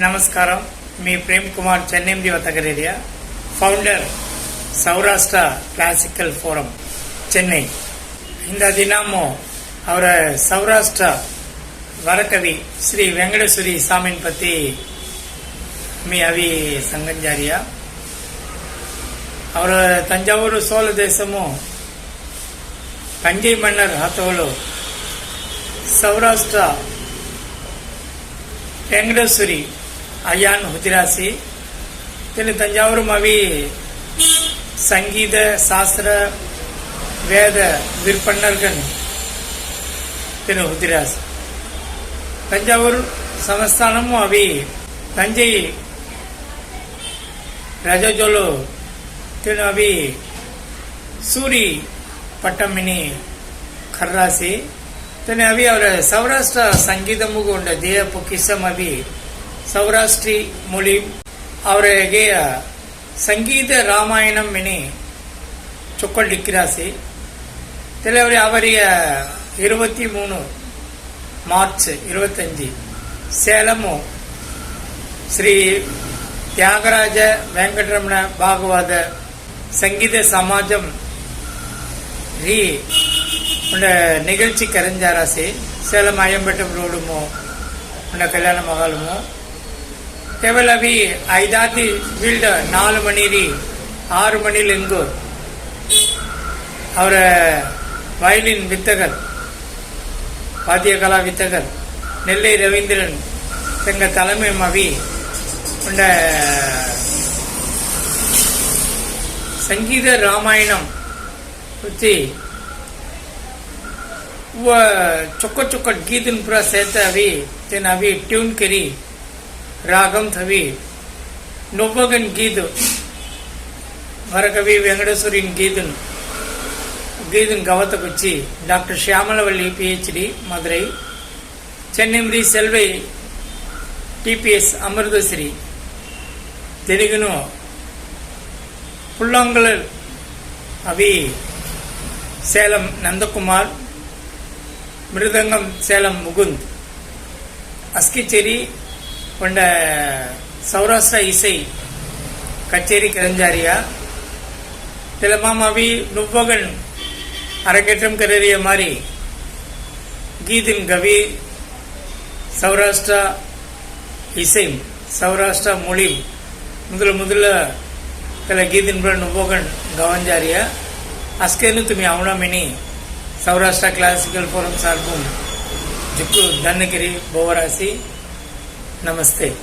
నమస్కారం. మీ ప్రేమ్ కుమార్ చెన్నెంది వతగరేరియా founder Saurashtra classical forum Chennai. ఇంత దినము అవర సౌరాష్ట్ర వరకవి శ్రీ వెంకటేశ్వరి సామిన్ పతి మీ అవి సంగం జారియా. అవర తంజావూరు సోల దేశము పంజై మన్నర్ హతవులు సౌరాష్ట్ర వెంకటేశ్వరి అయాన్ హుతిరాసి Then తంజావూరు Tanjavur సంగీత శాస్త్ర వేద వేద విర్పన్నర్గన్ తిను హుతిరాసి తంజావూరు సంస్థానము అవి తంజయి రజజోలు తిను అవి సూరి పట్టమ్మిని కర్రాసి తిను అవి అవి సౌరాష్ట్ర సంగీతముగా ఉండే దేవపు కిసం అవి சௌராஷ்டிரி மொழி அவருடைய ಅವರಿಗೆ ಸಂಗೀತ ರಾಮಾಯಣ ಮಿನಿ ಚೊಕ್ಕೊಳ್ಲಿಕ್ಕೆ ರಾಸಿ ಕೆಲವರಿ ಅವರಿಗೆ இருபத்தி மூணு மார்ச் இருபத்தஞ்சி சேலம் ஸ்ரீ தியாகராஜ வெங்கடரமண பாகவத சங்கீத சமாஜம் ரீ உன்ன நிகழ்ச்சி கரைஞ்சாராசி. சேலம் ஐயம்பட்டம் ரோடுமோ உன்ன கல்யாண மகாலுமோ தெவலவி ஐதாத்தி வீல்ட நாலு மணிரி ஆறு மணியில் இங்கு. அவர வயலின் வித்தகர் வாத்திய கலா வித்தகர் நெல்லை ரவீந்திரன் எங்கள் தலைமை மவி உண்ட சங்கீத ராமாயணம் பற்றி ಚೊಕ್ಕ ಚೊಕ್ಕ கீதன் ಪೂರ ಸೇತ அவி தென் அவி ಟ್ಯೂನ್ கரி રાગમ થવી નોબગન ગીધ வரகவி வெங்கடேஸ்வரின் கீதன் கீதன் கவத்தக்குச்சி டாக்டர் ஷியாமலவல்லி பிஹெச்டி மதுரை சென்னைமரி செல்வை டிபிஎஸ் அமிர்தஸ்ரீ தெலுகுனு புல்லாங்குழல் அவி சேலம் நந்தகுமார் மிருதங்கம் சேலம் முகுந்த் அஸ்கிச்சேரி கொண்ட சௌராஷ்டிரா இசை கச்சேரி கிரஞ்சாரியா திலமாம் மாமாவி நுவ்வகன் அரங்கேற்றம் கரறிய மாதிரி கீதின் கவி சௌராஷ்டிரா இசை சௌராஷ்டிரா மொழி முதல்ல முதல்ல ಕೆಲ ಗೀದಿನ ನುಬೋಗಣ್ ಗವಂಜಾರಿಯ ಅಸ್ಕೇನು ತುಮಿ ಅವಣ ಮಿನಿ ಸೌರಾಷ್ಟ್ರ ಕ್ಲಾಸಿಕಲ್ ಫೋರಮ್ ಸಾರ್ಬುಂ ಜಿಕ್ಕು ಧನ್ನಗಿರಿ ಬೋವರಾಸಿ नमस्ते।